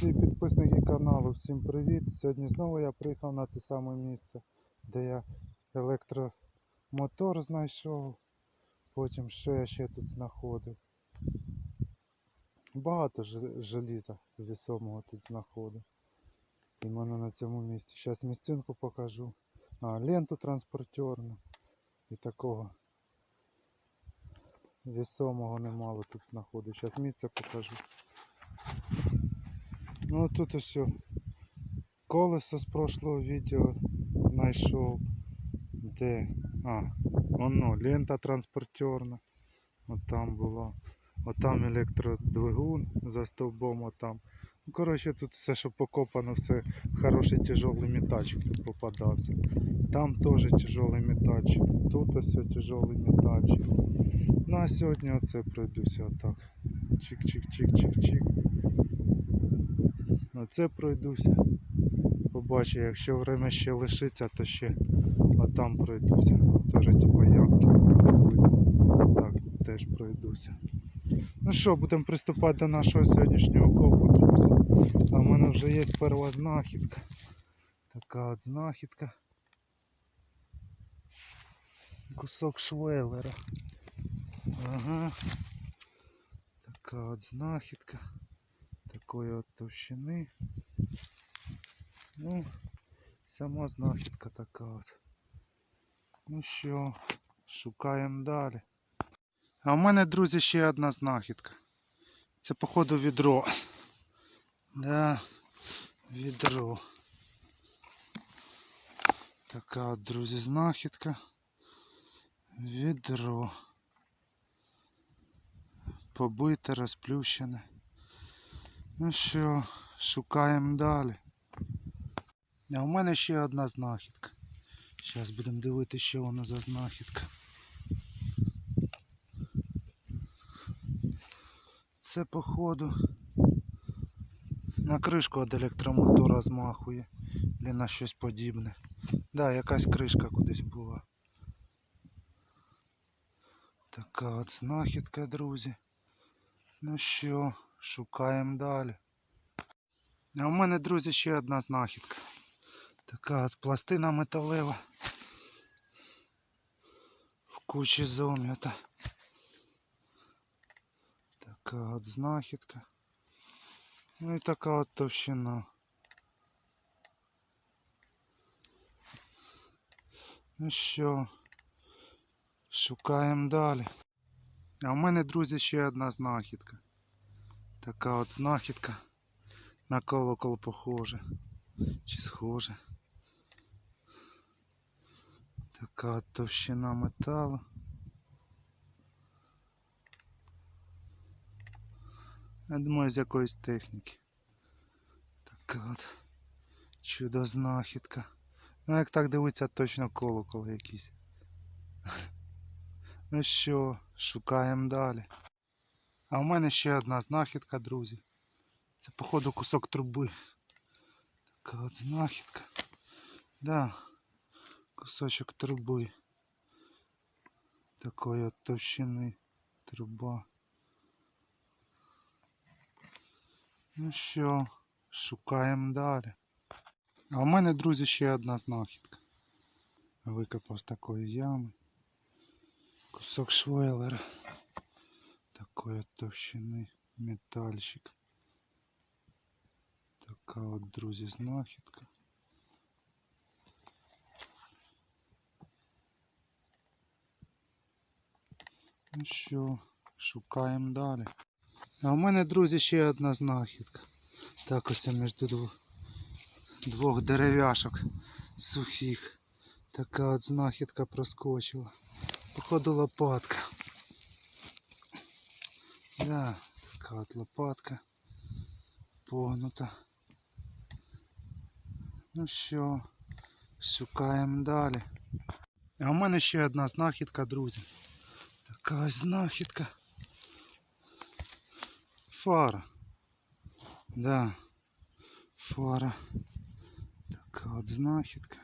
Друзі і підписники каналу, всім привіт! Сьогодні знову я приїхав на те саме місце, де я електромотор знайшов. Потім що я ще тут знаходив. Багато желіза весомого тут знаходив. Іменно на цьому місці. Зараз місцинку покажу. А, ленту транспортерну. І такого весомого немало тут знаходив. Зараз місце покажу. Ну тут ось колесо з прошлого відео знайшов. Де? А, воно, лента транспортерна. От там було. От там електродвигун за стовбом отам. Ну, коротше, тут все, що покопано, все хороший тяжелий метальчик тут попадався. Там теж тяжелий метальчик. Тут ось тяжелий метальчик. Ну а сьогодні оце пройдуся отак. Чик-чик-чик-чик-чик. Оце пройдуся. Побачу, якщо время ще лишиться, то ще отам пройдуся. Теж типу явки. Так, теж пройдуся. Ну що, будемо приступати до нашого сьогоднішнього копу, друзі. А в мене вже є перша знахідка. Така от знахідка. Кусок швеллера. Ага. Така от знахідка. Такої от товщини. Ну, сама знахідка така от. Ну що, шукаємо далі. А в мене, друзі, ще одна знахідка. Це, походу, відро. Да, відро. Така друзі, знахідка. Відро. Побите, розплющене. Ну що, шукаємо далі. А в мене ще одна знахідка. Зараз будемо дивитися, що воно за знахідка. Це походу на кришку від електромотора змахує. Чи на щось подібне. Да, якась кришка кудись була. Така от знахідка, друзі. Ну що, шукаємо далі. А у мене, друзі, ще одна знахідка. Така от пластина металева. В кучі зом'ята. Така от знахідка. Ну і така от товщина. Ну що, шукаємо далі. А в мене, друзі, ще одна знахідка. Така от знахідка. На колокол похоже. Чи схоже. Така от товщина металу. Я думаю, з якоїсь техніки. Така от чудо знахідка. Ну як так дивиться, точно колокол якийсь. Ну що, шукаємо далі. А в мене ще одна знахідка, друзі. Це походу кусок труби. Така от знахідка. Да, кусочок труби. Такої от товщини труба. Ну що, шукаємо далі. А в мене, друзі, ще одна знахідка. Викопав з такої ями. Кусок швеллера. Такої товщини метальчик. Така от, друзі, знахідка. Ну що, шукаємо далі. А в мене, друзі, ще одна знахідка. Так ось між двох, двох дерев'яшок сухих. Така от знахідка проскочила. Походу лопатка. Да, така от лопатка. Погнута. Ну що, шукаємо далі. А в мене ще одна знахідка, друзі. Така ось знахідка. Фара. Да. Фара. Така от знахідка.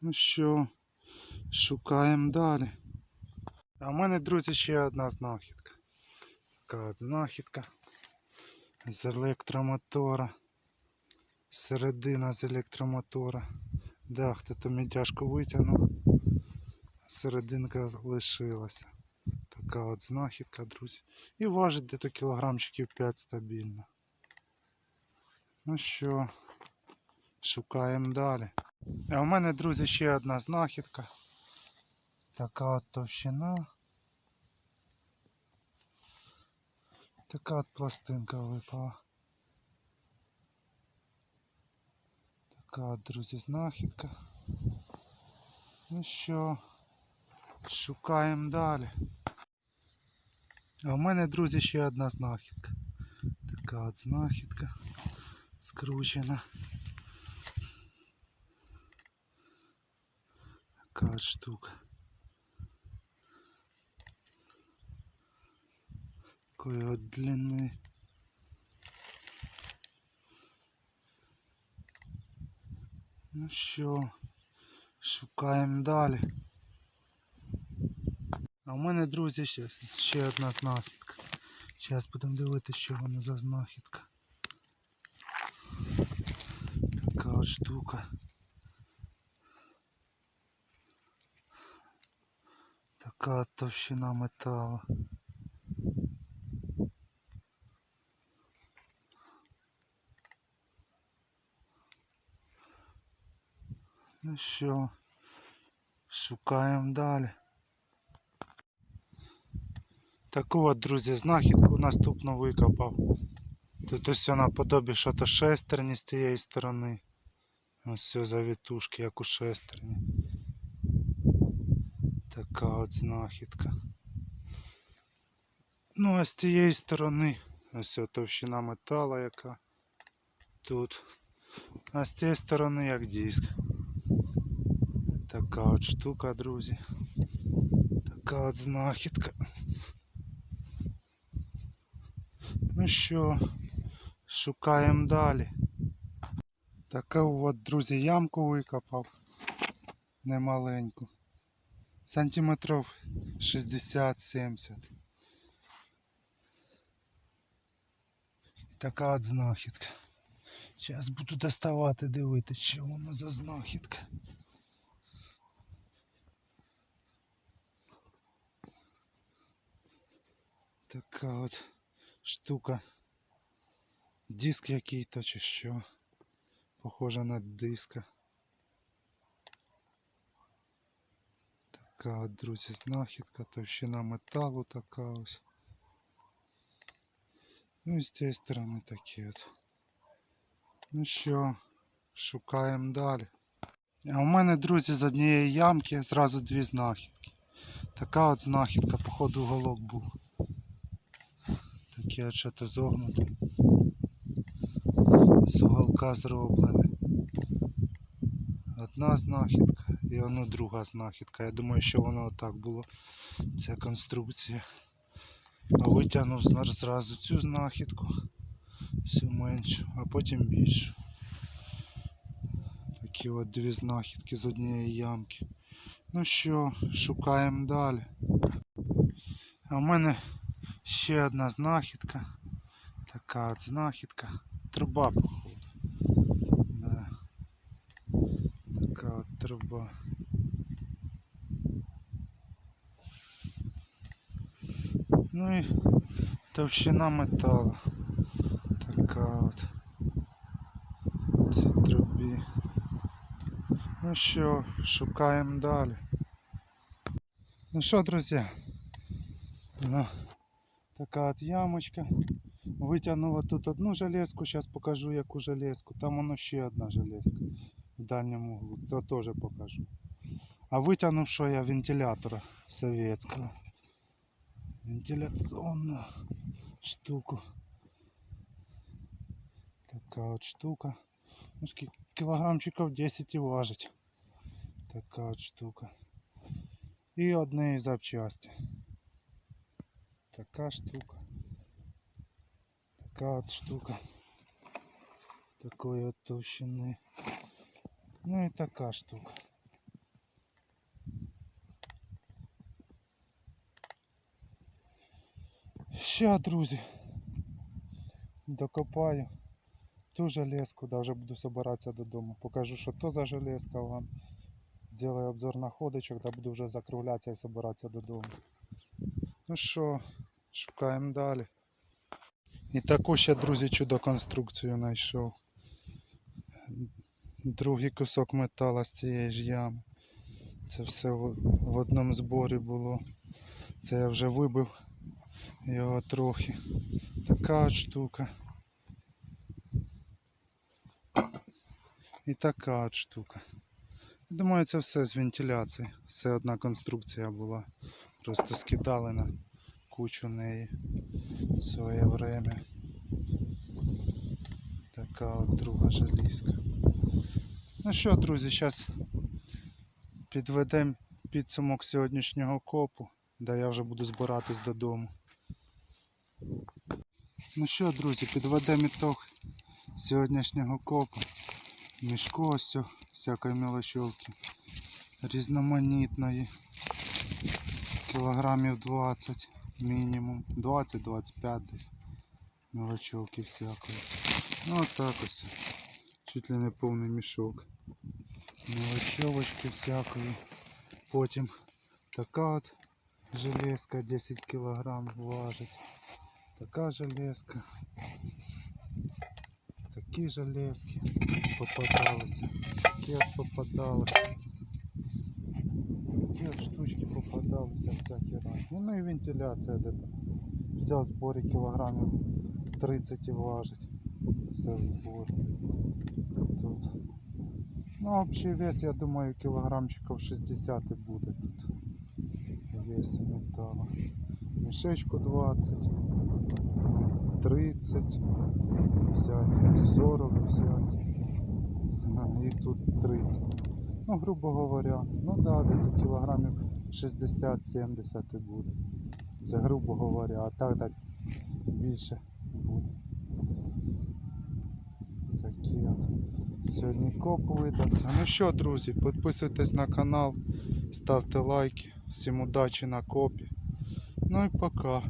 Ну що, шукаємо далі. А в мене, друзі, ще одна знахідка. Така от знахідка з електромотора. Середина з електромотора. Да, хто-то мідяшку витягнув. Серединка лишилася. Така от знахідка, друзі. І важить десь кілограмчиків 5 стабільно. Ну що, шукаємо далі. А у мене, друзі, ще одна знахідка. Така от товщина. Така от пластинка випала. Така от, друзі, знахідка. Ну що, шукаємо далі. А у мене, друзі, ще одна знахідка. Така от знахідка скручена. Така штука. Такої от длини. Ну що, шукаємо далі. А у мене, друзі, ще, ще одна знахідка. Зараз будемо дивитися, що воно за знахідка. Така от штука. Така от товщина металу. Ну що, шукаємо далі. Таку от, друзі, знахідку наступно викопав. Тут ось наподобі що-то шестерні з тієї сторони. Ось все завітушки, як у шестерні. Така от знахідка. Ну а з тієї сторони ось товщина метала яка тут. А з цієї сторони як диск. Така от штука, друзі. Така от знахідка. Ну що, шукаємо далі. Таку от, друзі, ямку викопав. Немаленьку. Сантиметрів 60-70. Така от знахідка. Зараз буду доставати, дивитися, що воно за знахідка. Така от штука. Диск який-то чи що. Похоже на диска. Така от, друзі, знахідка, товщина металу така ось. Ну і з цієї сторони такі от. Ну що, шукаємо далі. А у мене, друзі, з однієї ямки зразу дві знахідки. Така от знахідка, походу уголок був. Таке от що-то зогнуте. З уголка зроблене. Одна знахідка і воно друга знахідка. Я думаю, що воно отак було. Ця конструкція. А витягнув зразу цю знахідку, всю меншу, а потім більшу. Такі от дві знахідки з однієї ямки. Ну що, шукаємо далі. А в мене ще одна знахідка. Така от знахідка. Труба, походу. Да. Така от труба. Ну і товщина металу. Така от. Цій трубі. Ну що, шукаємо далі. Ну що, друзі? Ну, така от ямочка. Витягнула тут одну железку, зараз покажу яку железку. Там воно ще одна железка в дальньому углу. То теж покажу. А витягнув що я вентилятора советского. Вентиляционную штуку. Така от штука. Ну, скільки кілограмчиків 10 і важить. Така от штука. І одне запчасті. Така штука. Така от штука. Такої от товщини. Ну і така штука. Ще, друзі. Докопаю. Ту железку, да, вже буду собиратися додому. Покажу, що то за железка вам. Сделаю обзор находочок, да буду вже закруглятися і собиратися додому. Ну що, Шукаємо далі. І таку ще, друзі, чудо конструкцію знайшов. Другий кусок метала з цієї ж ями. Це все в в одному зборі було. Це я вже вибив його трохи. Така от штука. І така от штука. Думаю, це все з вентиляції. Все одна конструкція була. Просто скидали на кучу неї в своє время. Така от друга желізка. Ну що, друзі, зараз підведемо підсумок сьогоднішнього копу, де я вже буду збиратись додому. Ну що, друзі, підведемо ітог сьогоднішнього копу. Мішку ось всякої мелочовки. Різноманітної. Кілограмів 20 мінімум. 20-25 десь. Мелочовки всякої. Ну отак ось. Чуть ли не повний мішок. Мелочовочки всякої. Потім така от железка 10 кг важить. Така железка. Такі железки попадалися. Такі от попадалися. Такі штучки попадалися всякі разні. Ну і вентиляція де. Вся в зборі кілограмів 30 і важить. Все в зборі. Тут. Ну, общий вес, я думаю, кілограмчиків 60 і буде тут. Вес металу. Мішечку 20, 30 взяти, 40 взяти. І тут 30. Ну, грубо говоря, ну да, десь кілограмів 60-70 і буде. Це грубо говоря, а так так більше буде. Такі. Сьогодні коп видався. Ну що, друзі, підписуйтесь на канал, ставте лайки. Всім удачі на копі. Ну і пока.